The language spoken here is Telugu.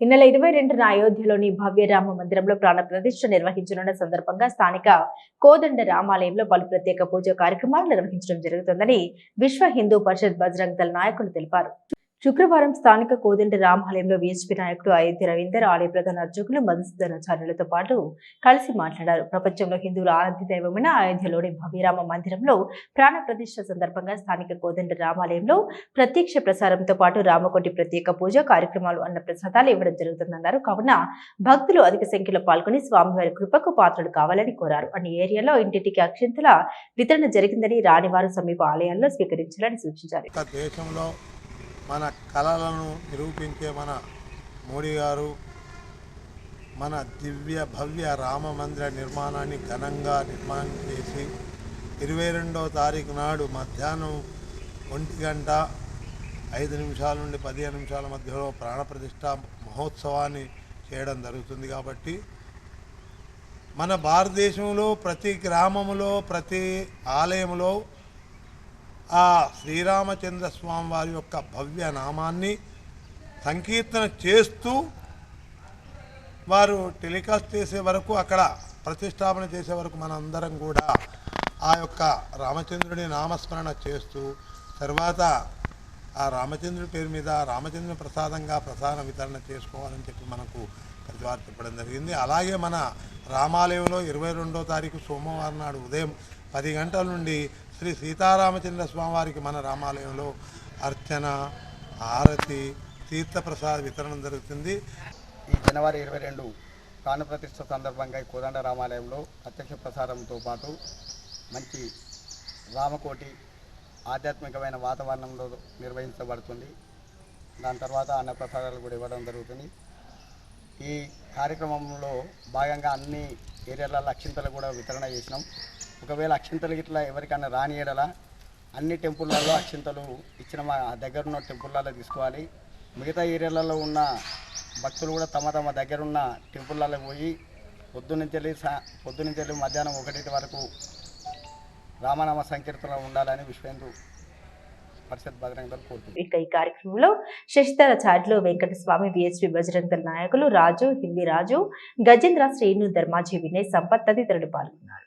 ఈ నెల ఇరవై రెండున అయోధ్యలోని భవ్య రామ మందిరంలో ప్రాణ ప్రతిష్ఠ నిర్వహించనున్న సందర్భంగా స్థానిక కోదండ రామాలయంలో పలు ప్రత్యేక పూజా కార్యక్రమాలు నిర్వహించడం జరుగుతుందని విశ్వ హిందూ పరిషత్ బజరంగ్ దళ నాయకులు తెలిపారు. శుక్రవారం స్థానిక కోదండ రామాలయంలో వీఎస్పీ నాయకుడు అయోధ్య రవీందర్ ఆలయ ప్రధాన అర్చకులు మధుసూదనాచార్యులతో పాటు కలిసి మాట్లాడారు. ప్రపంచంలో హిందువుల ఆరాధ్య దైవమైన అయోధ్యలోని భవ్యరామ మందిరంలో ప్రాణ ప్రతిష్ఠ సందర్భంగా స్థానిక కోదండ రామాలయంలో ప్రత్యక్ష ప్రసారంతో పాటు రామకోటి ప్రత్యేక పూజ కార్యక్రమాలు అన్న ప్రసాదాలు ఇవ్వడం జరుగుతుందన్నారు. కావున భక్తులు అధిక సంఖ్యలో పాల్గొని స్వామివారి కృపకు పాత్రలు కావాలని కోరారు. అన్ని ఏరియాలో ఇంటింటికి అక్షింతల వితరణ జరిగిందని రానివారు సమీప ఆలయాల్లో స్వీకరించాలని సూచించారు. మన కళలను నిరూపించే మన మోడీ గారు మన దివ్య భవ్య రామ మందిర నిర్మాణాన్ని ఘనంగా నిర్మాణం చేసి ఇరవై రెండవ తారీఖు నాడు మధ్యాహ్నం ఒంటి గంట ఐదు నిమిషాల నుండి పదిహేను నిమిషాల మధ్యలో ప్రాణప్రతిష్ట మహోత్సవాన్ని చేయడం జరుగుతుంది కాబట్టి మన భారతదేశంలో ప్రతి గ్రామంలో ప్రతి ఆలయంలో ఆ శ్రీరామచంద్ర స్వామి వారి యొక్క భవ్య నామాన్ని సంకీర్తన చేస్తూ వారు టెలికాస్ట్ చేసే వరకు అక్కడ ప్రతిష్టాపన చేసే వరకు మనందరం కూడా ఆ యొక్క రామచంద్రుడి నామస్మరణ చేస్తూ తర్వాత ఆ రామచంద్రుడి పేరు మీద రామచంద్ర ప్రసాదంగా ప్రసాద వితరణ చేసుకోవాలని చెప్పి మనకు ప్రతివారు చెప్పడం జరిగింది. అలాగే మన రామాలయంలో ఇరవై రెండో తారీఖు సోమవారం నాడు ఉదయం పది గంటల నుండి శ్రీ సీతారామచంద్ర స్వామివారికి మన రామాలయంలో అర్చన ఆరతి తీర్థప్రసాద వితరణ జరుగుతుంది. ఈ జనవరి ఇరవై రెండు ప్రాణప్రతిష్ఠ సందర్భంగా ఈ కోదండ రామాలయంలో ప్రత్యక్ష ప్రసారంతో పాటు మంచి రామకోటి ఆధ్యాత్మికమైన వాతావరణంలో నిర్వహించబడుతుంది. దాని తర్వాత అన్నప్రసాదాలు కూడా ఇవ్వడం జరుగుతుంది. ఈ కార్యక్రమంలో భాగంగా అన్ని ఏరియాల లక్షింతలు కూడా వితరణ చేసినాం. ఒకవేళ అక్షింతలు ఇట్లా ఎవరికైనా రాని అన్ని టెంపుల్లలో అక్షింతలు ఇచ్చిన మా దగ్గర ఉన్న టెంపుల్లలో తీసుకోవాలి. మిగతా ఏరియాలలో ఉన్న భక్తులు కూడా తమ తమ దగ్గరున్న టెంపుల్లలో పోయి పొద్దునుంచి వెళ్ళి సా పొద్దునుంచి వెళ్ళి మధ్యాహ్నం ఒకటి వరకు రామనామ సంకీర్తన ఉండాలని విశ్వేందు పరిషత్ బజరంగ ఇక ఈ కార్యక్రమంలో శశిధర చార్లో వెంకటస్వామి విఎస్పీ బజరంగ నాయకులు రాజు హిందీ రాజు గజేంద్ర శ్రీను ధర్మాజీ వినయ్ సంపత్ తదితరులు పాల్గొన్నారు.